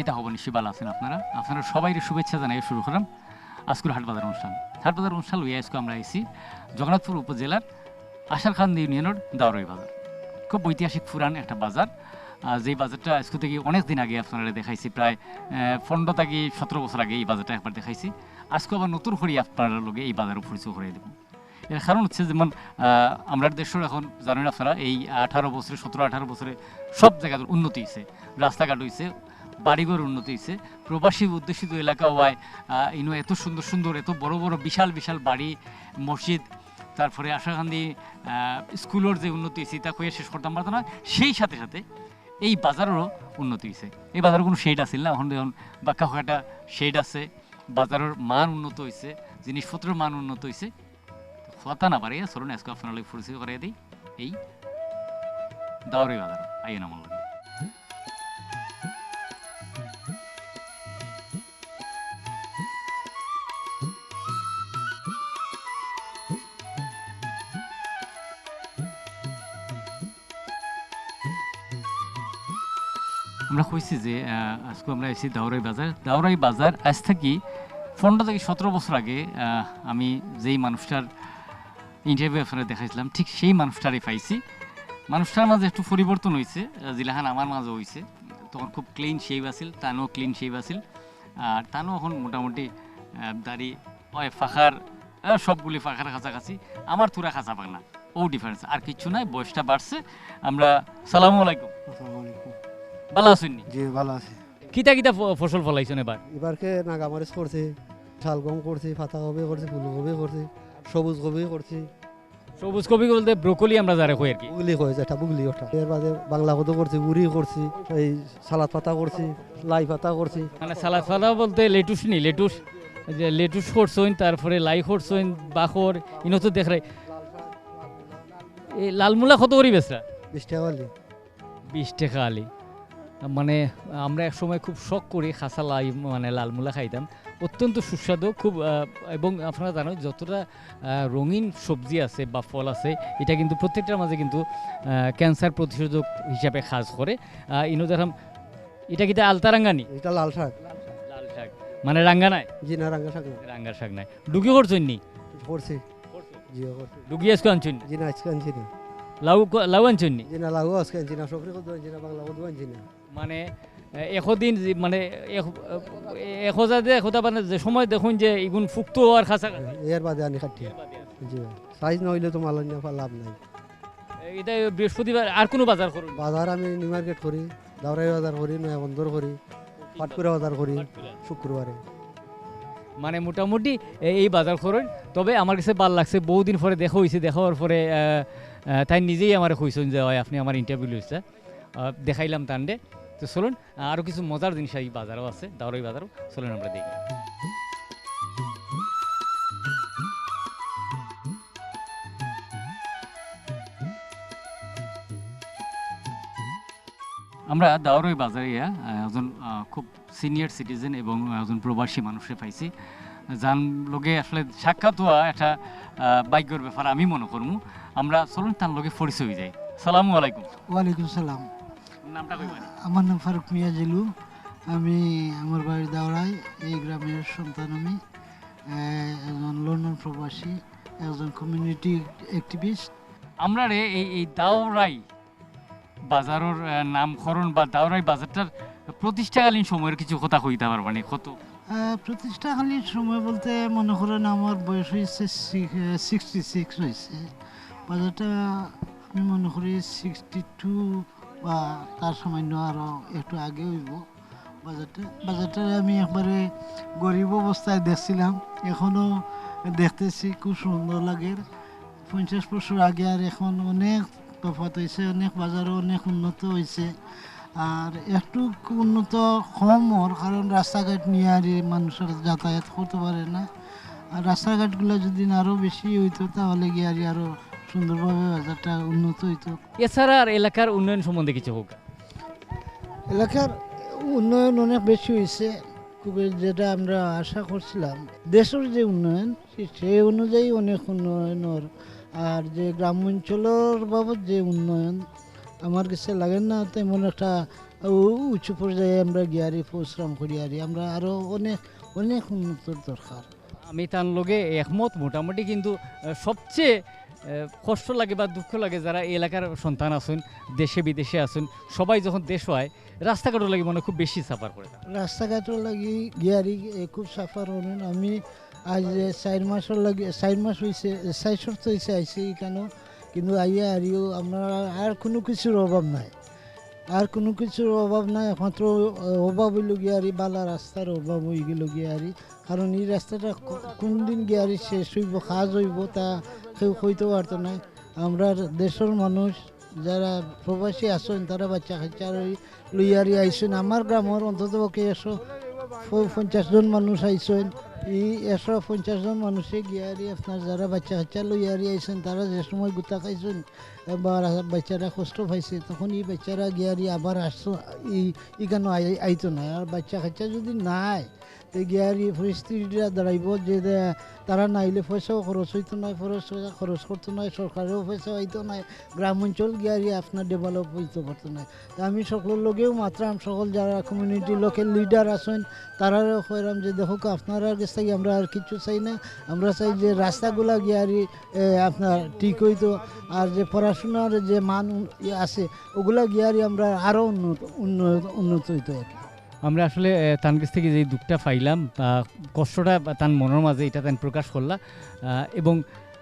কিতা হব নিশ্চয়ই ভালো আছেন আপনারা। আপনারা সবাই শুভেচ্ছা জানাই শুরু করলাম আজকুর হাটবাজার অনুষ্ঠান। হাটবাজার অনুষ্ঠান লইয়া আজকে আমরা আইছি জগন্নাথপুর উপজেলার আশারখান ইউনিয়নের দাওরাই বাজার। খুব ঐতিহাসিক পুরান একটা বাজার। যেই বাজারটা আজকে থেকে অনেক দিন আগে আপনারা দেখাইছি, প্রায় পনেরো থেকে সতেরো বছর আগে এই বাজারটা একবার দেখাইছি। আজকে আবার নতুন করে আপনার লগে এই বাজারও পরিচয় করে দেবো। এর কারণ হচ্ছে যেমন আমরা দেশের এখন জানেন আপনারা, এই আঠারো বছরে, সতেরো আঠারো বছরে সব জায়গায় উন্নতি হয়েছে রাস্তাঘাট হয়েছে বাড়িঘর উন্নতি হয়েছে। প্রবাসী উদ্দেশিত এলাকা হওয়ায় ইনো এত সুন্দর সুন্দর, এত বড় বড় বিশাল বিশাল বাড়ি, মসজিদ, তারপরে আশাকান্দি স্কুলের যে উন্নতি হয়েছে তা কয়ে শেষ করতাম পারতো না। সেই সাথে সাথে এই বাজারেরও উন্নতি হয়েছে। এই বাজারের কোনো শেড আছিল না? এখন দেখুন, বাক্কা একটা শেড আছে। বাজারের মান উন্নত হয়েছে, জিনিসপত্রের মান উন্নত হয়েছে। কথা না পারে, চলুন, আজকে আপনার পরিচয় করে দিই। এই দাওয়ারি বাজার আইন আমার কইছি যে আজকে আমরা এসেছি দাওরাই বাজার। দাওরাই বাজার আজ থেকে পনেরো থেকে সতেরো বছর আগে আমি যেই মানুষটার ইন্টারভিউ আপনারা দেখাইছিলাম, ঠিক সেই মানুষটারই পাইছি। মানুষটার মাঝে একটু পরিবর্তন হয়েছে জিলাহান আমার মাঝে হয়েছে তখন খুব ক্লিন শেভ আছিল, তানও ক্লিন শেভ আছিল। আর তানও এখন মোটামুটি দাড়ি হয় ফাঁকার সবগুলি ফাঁকার কাছাকাছি। আমার তুরা কাঁচা পাক না, ও ডিফারেন্স আর কিছু নাই, বয়সটা বাড়ছে। আমরা সালামু আলাইকুম। ভালো আছেন জি ভালো আছে। কিতা কিতা ফ- ফসল ফলাইছেন এবার? এবারকে নাগামরিচ করছি শালগম করছি পাতা কবি করছি ফুলকবি করছি সবুজ কবি করছি। সবুজ কবি বলতে ব্রোকলি আমরা যারা কই আর কি। বুগলি কয় যেটা বুগলি ওটা। এর বাদে বাংলা কত করছি উড়ি করছি এই সালাদ পাতা করছি লাই পাতা করছি। মানে সালাদ ফালা বলতে লেটুস নি লেটুস। যে লেটুস করছইন তারপরে লাই করছইন বাখর ইনো তো দেখাই এই লালমুলা কত করি বেসরা বিশ টাকা বালি বিশ টাকা আলি। মানে আমরা এক সময় খুব শখ করি খাসা লাই মানে লালমুলা খাইতাম। অত্যন্ত সুস্বাদু খুব এবং আপনারা জানো যতটা রঙিন সবজি আছে বা ফল আছে এটা কিন্তু প্রত্যেকটার মাঝে কিন্তু ক্যান্সার প্রতিষেধক হিসাবে কাজ করে। আহ, ইনো দেখাম এটা কিটা আলতারাঙ্গানি? এটা লাল শাক। লাল শাক। মানে রাঙ্গা নাই? জি না রাঙ্গা শাক না। রাঙ্গার শাক নাই। ডুগি করছেন নি? করছি। ডুগি আজকে আনছেন জি না আজকে আনছি না। লাউ লাউ আনছেন নি জি না আজকে আনছি না সবরি কত আনছি না বাংলা কত আনছি না মানে মানে এশজা যে এশটা মানে যে সময় দেখুন যে ইগুন ফুক্ত আর খাসা এর বাদে আনি খাটি জি সাইজ নহলে তো মাল আনি লাভ নাই। এটা বৃহস্পতিবার আর কোনো বাজার করুন। বাজার আমি নিউ মার্কেট করি দাওরাই বাজার করি নয়া বন্দর করি পাটকুরা বাজার করি শুক্রবারে। মানে মোটামুটি এই বাজার করেন তবে আমার কাছে ভালো লাগছে বহুদিন পরে দেখা হয়েছে দেখা হওয়ার পরে তাই নিজেই আমার কইছেন যে হয় আপনি আমার ইন্টারভিউ লইছে। দেখাইলাম তান্ডে তো চলুন আরও কিছু মজার জিনিস এই বাজারও আছে দাওরাই বাজারও। চলুন আমরা দেখি। আমরা দাওরাই বাজারে একজন খুব সিনিয়র সিটিজেন এবং একজন প্রবাসী মানুষে পাইছি। যান লগে আসলে সাক্ষাৎ হওয়া একটা ভাগ্যের ব্যাপার আমি মনে করব আমরা চলুন তার লগে পরিচয় হয়ে যাই। সালাম আলাইকুম। ওয়ালাইকুম সালাম। নামটা আমার নাম ফারুক মিয়া জিলু। আমি আমার বাড়ির দাওড়ায় এই গ্রামের সন্তান আমি। একজন লন্ডন প্রবাসী একজন কমিউনিটি অ্যাক্টিভিস্ট আমরা রে এই এই দাওরাই বাজারের নামকরণ বা দাওরাই বাজারটার প্রতিষ্ঠাকালীন সময়ের কিছু কথা কইতে পারবানি কত প্রতিষ্ঠাকালীন সময় বলতে মনে করেন আমার বয়স হয়েছে সিক্সটি সিক্স হয়েছে। বাজারটা আমি মনে করি সিক্সটি টু বা তার সামান্য আরও একটু আগে হইব। বাজারটা বাজারটা আমি একবারে গরিব অবস্থায় দেখছিলাম। এখনও দেখতেছি খুব সুন্দর লাগে। পঞ্চাশ বছর আগে আর এখন অনেক তফাত হয়েছে, অনেক বাজারও অনেক উন্নত হয়েছে। আর একটু উন্নত কম ওর কারণ রাস্তাঘাট নিয়ে আর মানুষের যাতায়াত করতে পারে না। আর রাস্তাঘাটগুলো যদি আরও বেশি হইতো তাহলে গিয়ে আর আরও সুন্দরভাবে বাজারটা উন্নত হইতো। এছাড়া আর এলাকার উন্নয়ন সম্বন্ধে কিছু হোক। এলাকার উন্নয়ন অনেক বেশি হয়েছে খুবই যেটা আমরা আশা করছিলাম দেশের যে উন্নয়ন সেই অনুযায়ী অনেক উন্নয়নের আর যে গ্রাম অঞ্চলের বাবদ যে উন্নয়ন আমার কাছে লাগে না তেমন একটা উ- উঁচু পর্যায়ে আমরা গিয়ারি পরিশ্রম করি আর আমরা আরও অনেক অনেক উন্নতর দরকার। আমি তার লগে একমত মোটামুটি কিন্তু সবচেয়ে কষ্ট লাগে বা দুঃখ লাগে যারা এলাকার সন্তান আছেন দেশে বিদেশে আছেন সবাই যখন দেশ হয় রাস্তাঘাটও লাগে মনে খুব বেশি সাফার করে। রাস্তাঘাটও লাগি গিয়ারি খুব সাফার হলেন আমি আজ চার মাসের লাগে চার মাস হয়েছে চার সপ্তাহ হয়েছে আইসি কেন? কিন্তু আইয়া আরিও আমরা আর কোনো কিছুর অভাব নাই। আর কোনো কিছুর অভাব নাই, একমাত্র অভাব হইল গিয়ারি বালা রাস্তার অভাব হয়ে গেল গিয়ারি কারণ এই রাস্তাটা কোন দিন গিয়ারি শেষ হইব কাজ হইব তা কেউ কইতে পারতো না আমরা দেশের মানুষ, যারা প্রবাসী আসেন তারা বাচ্চা কাচ্চা লইয়ারি আইসেন। আমার গ্রামের অন্তত একশো পঞ্চাশ জন মানুষ আইসেন এই একশো পঞ্চাশ জন মানুষে গিয়ারি আপনার যারা বাচ্চা কাচ্চা লইয়ারি আইসেন তারা যে সময় গোটা খাইছেন বা বাচ্চারা কষ্ট পাইছে, তখন এই বাচ্চারা গিয়ারি আবার আসছো, এই এখানে আইতো না? আর বাচ্চা কাচ্চা যদি নাই গিয়ারি পরিস্থিতিটা দাঁড়াইব যে তারা নাইলে পয়সাও খরচ হইতো না পয়সা খরচ করতো না সরকারেও পয়সা হইতো না গ্রাম অঞ্চল গিয়ারি আপনার ডেভেলপ হইতে পারতো না তা আমি সকলের লগেও মাত্রাম সকল যারা কমিউনিটি লোকাল লিডার আছেন তারাও কইরাম যে দেখো আপনারা থেকে আমরা আর কিছু চাই না, আমরা চাই যে রাস্তাগুলা গিয়ারি আপনার ঠিক হইতো, আর যে পড়াশোনার যে মান আছে, ওগুলা গিয়ারি আমরা আরও উন্নত উন্নত উন্নত হইতো আর কি। আমরা আসলে তার কাছ থেকে যে দুঃখটা পাইলাম কষ্টটা তার মনের মাঝে এটা তান প্রকাশ করলা আহ, এবং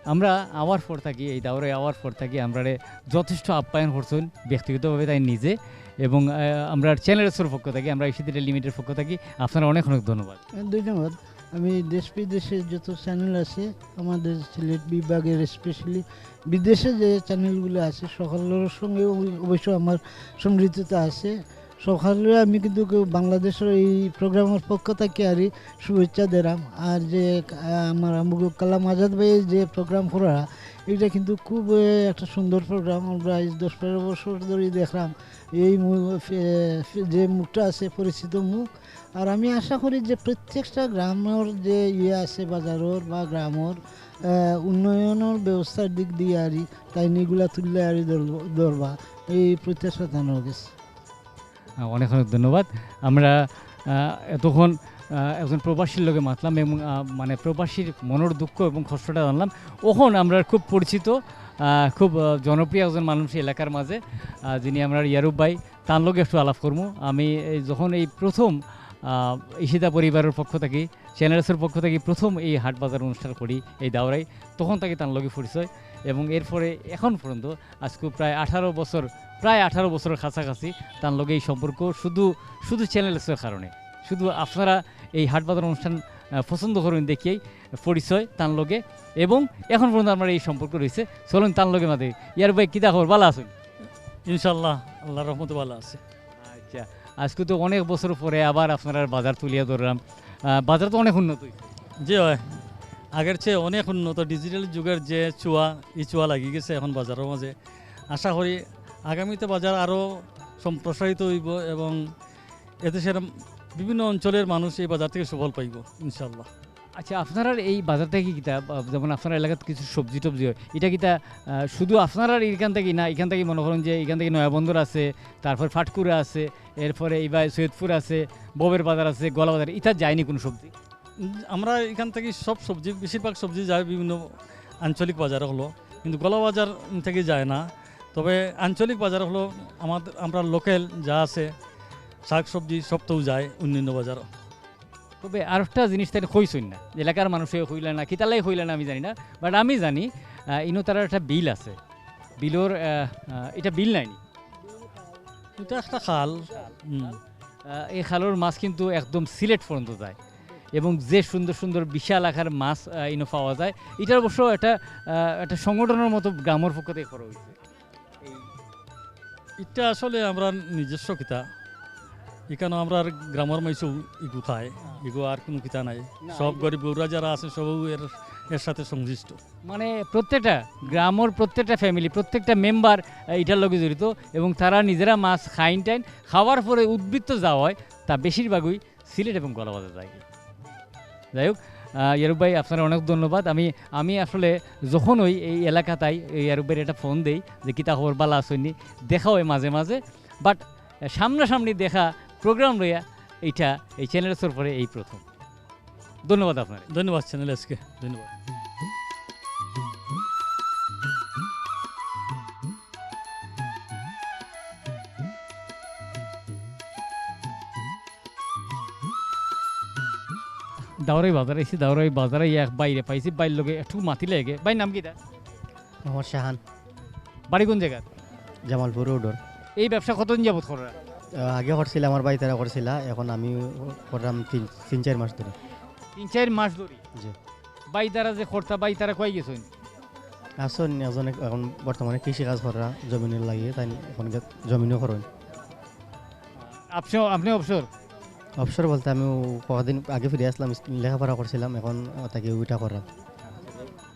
আমরা আওয়ার পর থাকি এই দাওরে আওয়ার পর থাকি আমরা যথেষ্ট আপ্যায়ন করছেন ব্যক্তিগতভাবে তাই নিজে এবং আমরা চ্যানেলের পক্ষ থাকি আমরা ইসিদিটা লিমিটের পক্ষ থাকি আপনারা অনেক অনেক ধন্যবাদ। ধন্যবাদ। আমি দেশ বিদেশের যত চ্যানেল আছে আমাদের সিলেট বিভাগের স্পেশালি বিদেশে যে চ্যানেলগুলো আছে সকলের সঙ্গে অবশ্য- আমার সমৃদ্ধতা আছে সকালে আমি কিন্তু বাংলাদেশের এই প্রোগ্রামের পক্ষ থেকে আর শুভেচ্ছা দিলাম। আর যে আমার আমুক কালাম আজাদ ভাইয়ের যে প্রোগ্রাম করা এটা কিন্তু খুব একটা সুন্দর প্রোগ্রাম। আমরা দশ পনেরো বছর ধরে দেখলাম এই যে মুখটা আছে, পরিচিত মুখ। আর আমি আশা করি যে প্রত্যেকটা গ্রামের যে ইয়ে আছে, বাজারের বা গ্রামের উন্নয়নের ব্যবস্থার দিক দিয়ে আরি তাই নিগুলা তুললে আরি ধরব- এই প্রত্যাশা জানানো গেছে। অনেক অনেক ধন্যবাদ। আমরা এতক্ষণ একজন প্রবাসীর লোকে মাতলাম এবং মানে প্রবাসীর মনের দুঃখ এবং কষ্টটা জানলাম। ওখন আমরা খুব পরিচিত খুব জনপ্রিয় একজন মানুষ এলাকার মাঝে যিনি আমরা ইয়ারুব ভাই। তার লোক একটু আলাপ করব। আমি যখন এই প্রথম ইশিতা পরিবারের পক্ষ থেকে, চ্যানেলসের পক্ষ থেকে প্রথম এই হাট বাজার অনুষ্ঠান করি এই দাওরাই, তখন তাকে তার লগে পরিচয়। এবং এরপরে এখন পর্যন্ত আজকে প্রায় আঠারো বছর প্রায় আঠারো বছরের কাছাকাছি তার লগে এই সম্পর্ক শুধু শুধু চ্যানেলসের কারণে। শুধু আপনারা এই হাট বাজার অনুষ্ঠান পছন্দ করেন দেখিয়েই পরিচয় তার লগে এবং এখন পর্যন্ত আমার এই সম্পর্ক রয়েছে। চলুন তার লগে মাঝে ইয়ার ভাই কী খবর? ভালো আছেন? ইনশাল্লাহ আল্লাহ রহমতে ভালো আছে। আচ্ছা আজকে তো অনেক বছর পরে আবার আপনারা বাজার তুলিয়া ধরলাম। বাজার তো অনেক উন্নত হয়েছে জি হয় আগের চেয়ে অনেক উন্নত ডিজিটাল যুগের যে চুয়া, এই চুয়া লাগি গেছে এখন বাজারের মাঝে। আশা করি আগামীতে বাজার আরও সম্প্রসারিত হইব এবং এদেশের বিভিন্ন অঞ্চলের মানুষ এই বাজার থেকে সুফল পাইব ইনশাল্লাহ আচ্ছা আপনারা এই বাজার থেকে কিতা, যেমন আপনার এলাকাতে কিছু সবজি টবজি হয়, এটা কিতা শুধু আপনারা এখান থেকে না, এখান থেকে মনে করেন যে এখান থেকে নয়াবন্দর আছে, তারপর ফাটকুরা আছে, এরপরে এইবার সৈয়দপুর আছে, ববের বাজার আছে গলা বাজার ইটা যায়নি কোনো সবজি। আমরা এখান থেকে সব সবজি বেশিরভাগ সবজি যায় বিভিন্ন আঞ্চলিক বাজারে হলো কিন্তু গলা বাজার থেকে যায় না। তবে আঞ্চলিক বাজার হলো আমাদের আমরা লোকাল যা আছে শাক সবজি সবটাও যায় অন্যান্য বাজার তবে আর একটা জিনিস তাই হইছই না এলাকার মানুষে হইলে না কিতালাই হইলে না আমি জানি না বাট আমি জানি ইনো তার একটা বিল আছে। বিলর এটা বিল নাইনি? এটা একটা খাল এই খালের মাছ কিন্তু একদম সিলেট পর্যন্ত যায়। এবং যে সুন্দর সুন্দর বিশাল আকার মাছ ইনো পাওয়া যায় এটা অবশ্য একটা একটা সংগঠনের মতো গ্রামের পক্ষ থেকে করা হয়েছে। এটা আসলে আমরা নিজস্ব কিতা। এখানে আমরা গ্রামের মাইসও ইগু খায় ইগু আর কোনো কিতা নাই। সব গরিব গৌরা যারা আছে সব এর এর সাথে সংশ্লিষ্ট। মানে প্রত্যেকটা গ্রামের প্রত্যেকটা ফ্যামিলি প্রত্যেকটা মেম্বার এটার লগে জড়িত এবং তারা নিজেরা মাছ খাইন টাইন খাওয়ার পরে উদ্বৃত্ত যাওয়া হয় তা বেশিরভাগই সিলেট এবং গলাবাজার যায় যাই হোক ইয়ারুব আপনার অনেক ধন্যবাদ। আমি আমি আসলে যখন ওই এই এলাকাতাই এই ইয়ারুব ভাইয়ের একটা ফোন দেই যে, কিতা খবর বালা আসনি দেখা হয় মাঝে মাঝে। বাট সামনাসামনি দেখা প্রোগ্রাম লইয়া এইটা, এই চ্যানেলের পরে এই প্রথম। ধন্যবাদ আপনার। ধন্যবাদ চ্যানেল এসকে ধন্যবাদ। দাওরাই বাজার এসে দাওরাই বাজারে এক বাইরে পাইছি বাইর লোকে একটু মাতি লেগে। ভাই নাম কি মোহাম্মদ শাহান। বাড়ি কোন জায়গা জামালপুর রোডর। এই ব্যবসা কতদিন যাবত করা? আগে করছিল আমার বাড়ি তারা করছিল এখন আমি করলাম তিন তিন চার মাস ধরে। তিন চার মাস ধরে? জি। বাই তারা যে খরতা বাই তারা কয়ে গেছেন আসুন এজনে এখন বর্তমানে কৃষি কাজ করা জমিনের লাগিয়ে তাই এখন জমিনও করেন। আপনি আপনি অবসর? অবসর বলতে আমি কদিন আগে ফিরে আসলাম লেখাপড়া করছিলাম এখন তাকে ওইটা করা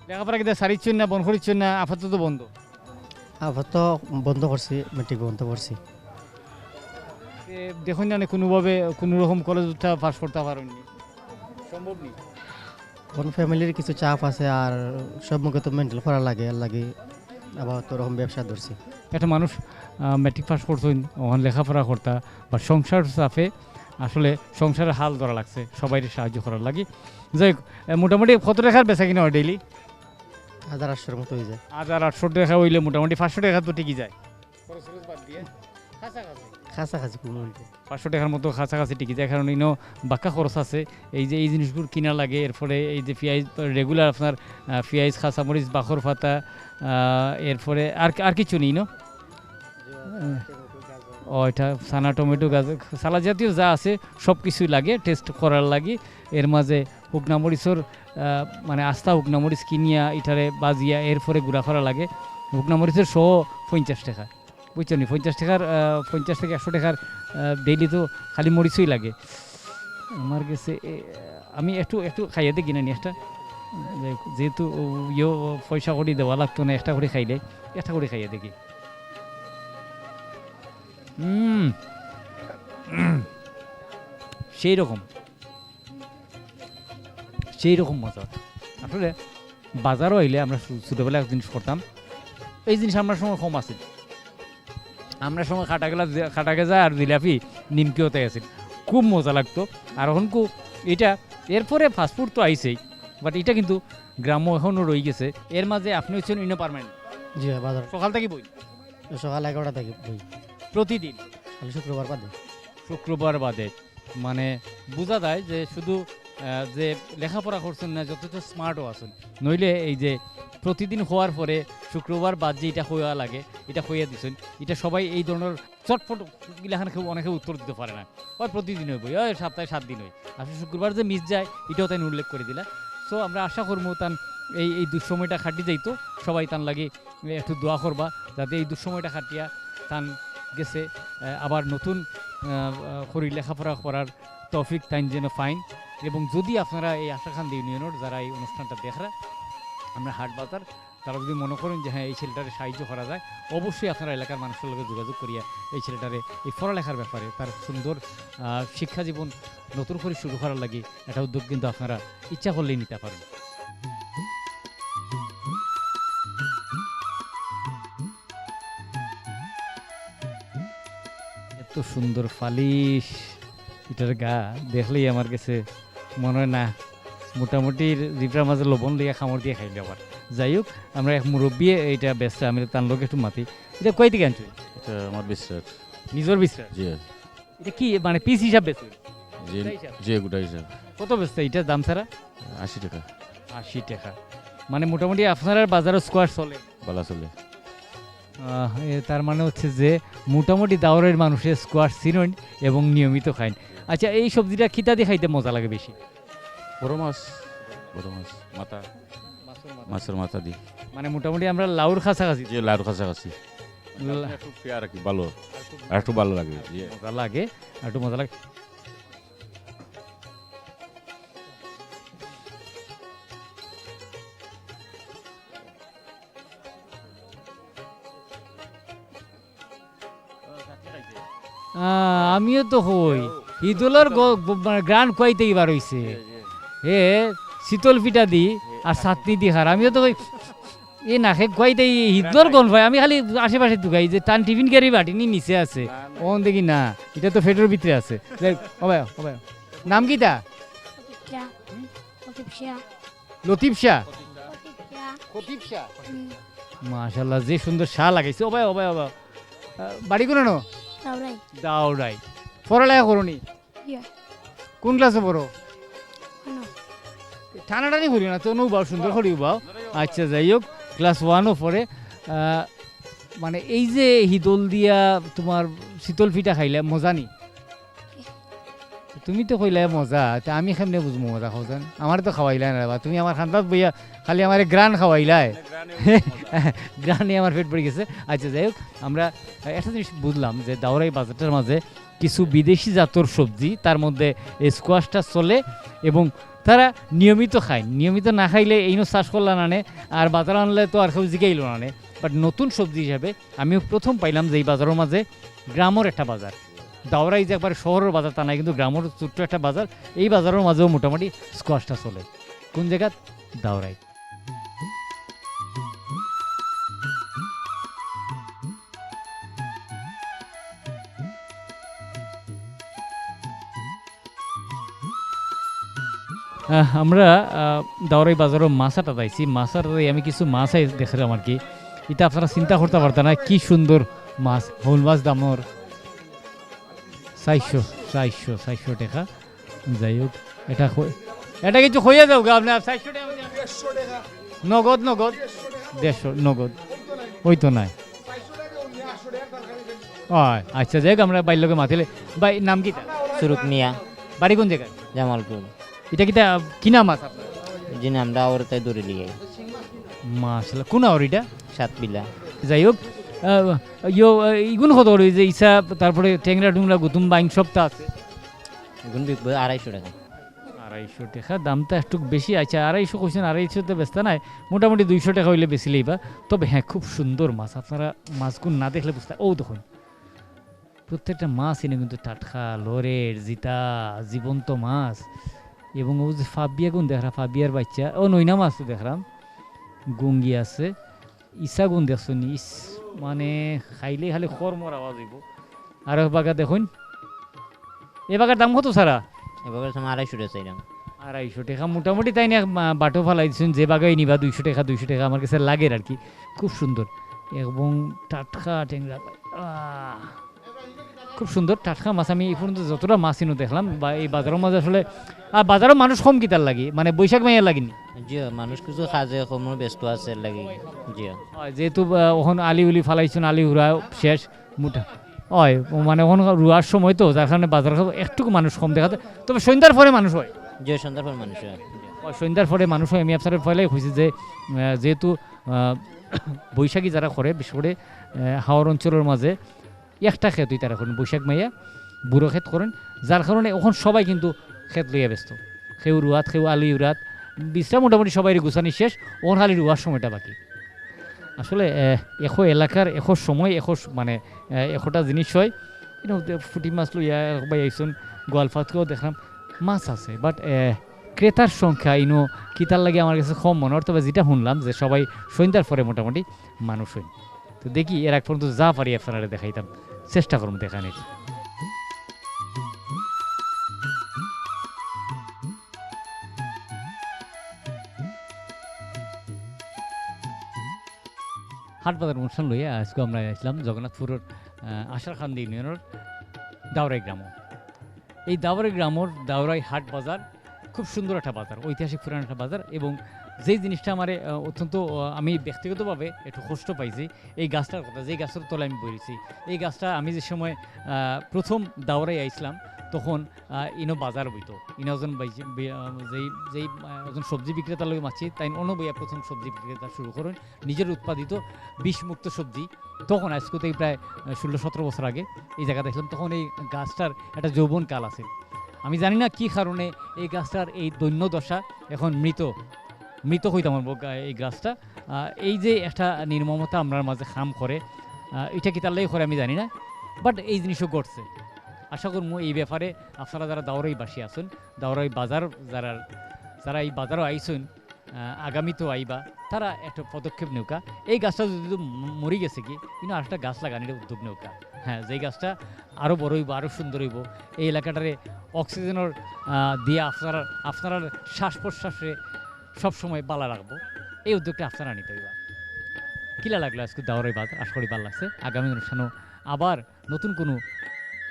লেখাপড়া কিন্তু সারিচ্ছেন না বন করিচ্ছেন না আপাতত তো বন্ধ? আপাতত বন্ধ করছি মেট্রিক বন্ধ করছি দেখুন না কোনোভাবে কোনো রকম কলেজ উঠা পাস করতে পারেননি সম্ভব নেই কোন ফ্যামিলির কিছু চাপ আছে আর সব মুখে তো মেন্টাল করা লাগে আর লাগে আবার তো ওরকম ব্যবসা ধরছি একটা মানুষ মেট্রিক পাস করছেন ওখানে লেখাপড়া করতা বা সংসার চাপে আসলে সংসারের হাল ধরা লাগছে সবাই সাহায্য করার লাগে। যাই হোক, মোটামুটি কত টাকার বেচা কিনা হয় ডেইলি হাজার আটশোর মতো হয়ে যায়। হাজার আটশো টাকা হইলে মোটামুটি পাঁচশো টাকা তো ঠিকই যায়। কাছাকাছি পাঁচশো টাকার মতো কাছাকাছি টিকি যায় কারণ ইনো বাক্কা খরচ আছে। এই যে এই জিনিসগুলো কিনা লাগে এরপরে এই যে পেঁয়াজ রেগুলার আপনার পেঁয়াজ খাসামরিচ বাখর পাতা এরপরে আর আর কিছু নেই নো এটা সানা টমেটো গাছ সালা জাতীয় যা আছে সব কিছুই লাগে টেস্ট করার লাগে। এর মাঝে শুকনা মরিচর মানে আস্থা শুকনা মরিচ কিনিয়া ইটারে বাজিয়া এরপরে গুড়া করা লাগে। শুকনা মরিচের শো পঞ্চাশ টাকা। বুঝছ নি? পঞ্চাশ টাকার পঞ্চাশ থেকে একশো টাকার ডেইলি তো খালি মরিচই লাগে। আমার কাছে আমি একটু একটু খাইয়ে দিই কিনা নি একটা। যেহেতু ইয়ে পয়সা করে দেওয়া লাগতো না, একটা করে খাইলে, একটা করে খাইয়ে দেখি। সেই রকম। সেই রকম মজা। আসলে বাজারও আইলে আমরা ছোটবেলায় এক জিনিস করতাম। এই জিনিস আমার সময় কম আছে আমরা সময় খাটা গেলা খাটা গেজা আর জিলাপি নিমকিওতে আছিল। খুব মজা লাগতো। আর এখন কু এটা এরপরে ফাস্টফুড তো আইসেই বাট এটা কিন্তু গ্রাম্য এখনও রয়ে গেছে। এর মাঝে আপনি হচ্ছেন ইনো পারমানেন্ট জি বাজার। সকাল থেকে বই। সকাল এগারোটা থেকে বই। প্রতিদিন। শুক্রবার বাদে। শুক্রবার বাদে। মানে বোঝা যায় যে শুধু যে লেখাপড়া করছেন না যথেষ্ট স্মার্টও আছেন। নইলে এই যে প্রতিদিন হওয়ার পরে শুক্রবার বাদ যে এটা হইয়া লাগে এটা হইয়া দিছেন এটা সবাই এই ধরনের চটফট গিলাখান কেউ অনেকে উত্তর দিতে পারে না। ওই প্রতিদিন হইব ওই সপ্তাহে সাত দিন হয়। আসলে শুক্রবার যে মিস যায় এটাও তাই উল্লেখ করে দিলা। সো আমরা আশা করব তান এই এই দুঃসময়টা খাটি যাইতো। সবাই তান লাগে একটু দোয়া করবা যাতে এই দুঃসময়টা খাটিয়া তান গেছে। আবার নতুন করি লেখাপড়া করার তৌফিক তাইন যেন ফাইন এবং যদি আপনারা এই আশাখান্দি ইউনিয়নের যারা এই অনুষ্ঠানটা দেখরা আমরা হাট বাজার, তারা যদি মনে করেন যে হ্যাঁ এই ছেলেটারে সাহায্য করা যায়, অবশ্যই আপনারা এলাকার মানুষের লগে যোগাযোগ করিয়া এই ছেলেটারে এই পড়ালেখার ব্যাপারে তার সুন্দর শিক্ষা জীবন নতুন করে শুরু করার লাগে একটা উদ্যোগ কিন্তু আপনারা ইচ্ছা করলেই নিতে পারেন। এত সুন্দর ফালিশ। এটার গা দেখলেই আমার কাছে মনে হয় না মোটামুটি জিপটার মাঝে লবণ লিয়ে খামর দিয়ে খাইলে আবার। যাই হোক আমরা এক মুরব্বী এইটা ব্যস্ত আমি তার লোক একটু মাতি। এটা কই দিকে আনছো? এটা আমার বিশ্বাস নিজের বিশ্বাস জি। এটা কি মানে পিস হিসাব বেচবে জি গোটা হিসাব? জি গোটা হিসাব। কত বেচতে এটার দাম ছাড়া? আশি টাকা। আশি টাকা। মানে মোটামুটি আপনার বাজারে স্কোয়ার চলে। বালা চলে। তার মানে হচ্ছে যে মোটামুটি দাওরের মানুষের স্কোয়াশ চিনেন এবং নিয়মিত খায়। আচ্ছা এই সবজিটা খিতা দিয়ে খাইতে মজা লাগে বেশি? বড় মাছ বড় মাছ মাথা মাছের মাথা দি। মানে মোটামুটি আমরা লাউর কাছাকাছি যে লাউর কাছাকাছি একটু পেয়ার আর কি ভালো আর একটু ভালো লাগে মজা লাগে আর একটু মজা লাগে। আমিও তো হই। ঈদুলের গ্রান্ড কয়তে এবার হইছে। এ শীতল পিঠা দি আর চাটনি দি খার। আমিও তো ওই এ না খে কয়তে ঈদুলের গন ভাই আমি খালি আশেপাশে দুগাই যে টান টিফিন ক্যারি বাটি নি নিচে আছে। ওন দেখি না এটা তো ফেটের ভিতরে আছে। হবে হবে নাম কি তা. Otipsya. লতিফ শাহ। লতিফ শাহ. মাশাল্লাহ যে সুন্দর শাহ লাগাইছে। ওবাই ওবাই ওবাই বাড়ি কোনো নো Taurai. দাও রাই পড়ালেখা করনি? কোন ক্লাসে পড়ো? ঠান্ডাটানি করি না তো নৌ বাও সুন্দর করিও বাও। আচ্ছা যাই হোক ক্লাস ওয়ানও পড়ে। মানে এই যে হিদল দিয়া তোমার শীতল পিঠা খাইলে মজা নি তুমি তো কইলে মজা তা আমি কেমনে বুঝব মজা খাওয়ান আমার তো খাওয়াইলাই না বা তুমি আমার খান্দাত বইয়া খালি আমার গ্রান খাওয়াইলাই। গ্রানে আমার পেট পড়ে গেছে। আচ্ছা যাই হোক আমরা একটা জিনিস বুঝলাম যে দাওরাই বাজারটার মাঝে কিছু বিদেশি জাতর সবজি তার মধ্যে স্কোয়াশটা চলে এবং তারা নিয়মিত খায়। নিয়মিত না খাইলে এইনো চাষ করলা নানে আর বাজার আনলে তো আর কেউ জিগাইল নানে বাট নতুন সবজি হিসাবে আমিও প্রথম পাইলাম যে এই বাজারের মাঝে গ্রামের একটা বাজার। দাওরাই যে একবার শহরের বাজার, তা নাই, কিন্তু গ্রামের ছোট্ট একটা বাজার, এই বাজারের মাঝেও মোটামুটি স্কোয়াশটা চলে। কোন জায়গা? দাওরাই। আমরা দাওরাই বাজারও মাছাটা পাইছি মাছাটা আমি কিছু মাছ আই দেখলাম আর কি। এটা আপনারা চিন্তা করতে পারতেন না, কি সুন্দর মাছ, হোল মাছ দামর। চারশো চারশো চারশো টাকা। যাই হোক এটা এটা কিছু হয়ে যাও গা আপনার চারশো টাকা নগদ নগদ। দেড়শো নগদ। ওই তো নাই। হয় আচ্ছা যাই হোক আমরা বাইর লোকে মাতিলে। বাই নাম কি তার? সুরুক মিয়া। বাড়ি কোন জায়গায় জামালপুর এটা কিটা কিনা মাছ আপনার যে নামটা ওরতে দূরে লিয়ে মাশাল্লাহ কোন আর এটা? সাত বিলা যাই হোক ইয়ো ইগুন কত করে? যে ইসা তারপরে ট্যাংরা টুংরা গুতুম বাইং সবটা আছে। এগুন বিকবো আড়াইশো টাকা। আড়াইশো টাকা দামটা একটু বেশি আছে। আড়াইশো কোশ্চেন আড়াইশোতে ব্যস্ত নাই। মোটামুটি দুইশো টাকা হইলে বেশি লইবা। তবে হ্যাঁ খুব সুন্দর মাছ। আপনারা মাছগুলো না দেখলে বুঝতে ও দেখুন। প্রত্যেকটা মাছ এনে কিন্তু টাটকা লরের জিতা জীবন্ত মাছ। এবং ও যে ফাবিয়া গুণ দেখলাম ফাবিয়ার বাচ্চা। ও নইনা মাছ দেখলাম গুঙ্গি আছে। ইসা গুণ দেখছ ইস। মানে খাইলে খালি খর মর আওয়াজ হইব আর বাগা দেখুন। এ বাগার দাম কত সারা এবার সময় আড়াইশো টাকা চাইলাম আড়াইশো টাকা। মোটামুটি তাই না বাটো ফালাই দিচ্ছেন যে বাগাই নিবা দুইশো টাকা দুইশো টাকা। আমার কাছে লাগে আর কি। খুব সুন্দর এবং টাটকা ট্যাংরা পাই। খুব সুন্দর টাটকা মাছ। আমি এই পর্যন্ত যতটা মাছ ইনো দেখলাম বা এই বাজারের মাঝে আসলে আর বাজারের মানুষ কম কিতার লাগে? মানে বৈশাখ মাইয়া লাগেনি জিও মানুষ কিছু খাজে কমর ব্যস্ত আছে লাগি জিও যেহেতু ওখান আলি উলি ফালাইছেন আলি হুরা শেষ মুঠা। হয় মানে ওখান রুয়ার সময় তো যার কারণে বাজার একটু মানুষ কম দেখা যায় তবে সন্ধ্যার পরে মানুষ হয়। জিও সন্ধ্যার পর মানুষ হয়। সন্ধ্যার পরে মানুষ হয়। আমি আপনার ফলে খুঁজছি যে যেহেতু বৈশাখী যারা করে বিশেষ করে হাওড় অঞ্চলের মাঝে একটা ক্ষেতই তারা করেন বৈশাখ মাইয়া, বুড়ো ক্ষেত করেন, যার কারণে ওখান সবাই কিন্তু ক্ষেত লইয়া ব্যস্ত। খেউ রুয়াত, খেউ আলু ইউরাত, বিশ্রাম মোটামুটি সবাই গুছানি শেষ ওখান খালি রুয়ার সময়টা বাকি। আসলে এখো এলাকার, এখো সময়, এখো মানে এখোটা জিনিস হয় ফুটি মাছ লইয়া আইসুন গোয়ালফাতকেও দেখলাম, মাছ আছে বাট ক্রেতার সংখ্যা ইনো কিতার লাগে আমার কাছে কম মনে হয় তবে যেটা শুনলাম যে সবাই সন্ধ্যার পরে মোটামুটি মানুষ হইন। তো দেখি, এর এক পর্যন্ত যা পারি আপনারা দেখাইতাম। চেষ্টা করুন দেখানির। হাট বাজার অনুষ্ঠান লইয়া আজকে আমরা আসলাম জগন্নাথপুরের আশারখান্দি ইউনিয়নের দাওরাই গ্রাম। এই দাওরাই গ্রামর দাওরাই হাট বাজার খুব সুন্দর একটা বাজার, ঐতিহাসিক পুরান একটা বাজার এবং যেই জিনিসটা আমার অত্যন্ত আমি ব্যক্তিগতভাবে একটু কষ্ট পাইছি, এই গাছটার কথা, যেই গাছটার তলায় আমি বলেছি এই গাছটা আমি যে সময় প্রথম দাওরাই আইছিলাম, তখন ইনো বাজার বইতো ইনো ওজন বাইছে- যেই যেই ওজন সবজি বিক্রেতার লগে মাছি তাই অন্য বইয়া প্রথম সবজি বিক্রেতা শুরু করেন, নিজের উৎপাদিত বিষমুক্ত সবজি, তখন আজকে থেকে প্রায় ষোলো সতেরো বছর আগে এই জায়গা দেখলাম তখন এই গাছটার একটা যৌবন কাল আছে। আমি জানি না কি কারণে এই গাছটার এই দৈন্য দশা এখন মৃত মৃত হইতাম আমার এই গাছটা। এই যে একটা নির্মমতা আমরার মাঝে খাম করে এটা কি তার লাগে করে আমি জানি না বাট এই জিনিসও ঘটছে। আশা করব এই ব্যাপারে আপনারা যারা দাওরাই বাসী আছেন, দাওরাই বাজার যারা যারা এই বাজারও আইসুন আগামীতেও আইবা, তারা একটা পদক্ষেপ নেওকা। এই গাছটা যদি মরি গেছে কি, কিন্তু আরেকটা গাছ লাগানোর উদ্যোগ নেওকা। হ্যাঁ যেই গাছটা আরও বড় হইব আরও সুন্দর হইব, এই এলাকাটারে অক্সিজেনের দিয়ে আপনারা আপনারা শ্বাস প্রশ্বাসে সবসময় বালা রাখব। এই উদ্যোগটা আপনারা নিতে হইবা। কিলা লাগল আজকে দাওয়ারই বাজার আশা করি ভালো লাগছে। আগামী অনুষ্ঠানও আবার নতুন কোনো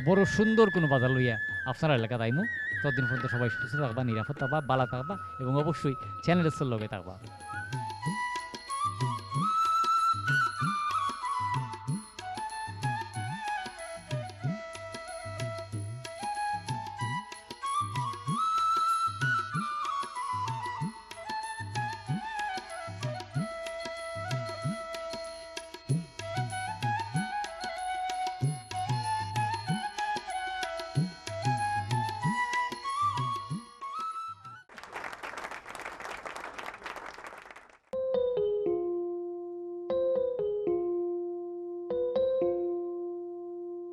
বড় সুন্দর কোনো বাজার লইয়া আপনারা এলাকা তাইমু ততদিন পর্যন্ত সবাই সুস্থ থাকবা, নিরাপদ থাকবা, বালা থাকবা এবং অবশ্যই চ্যানেলের লগে থাকবা।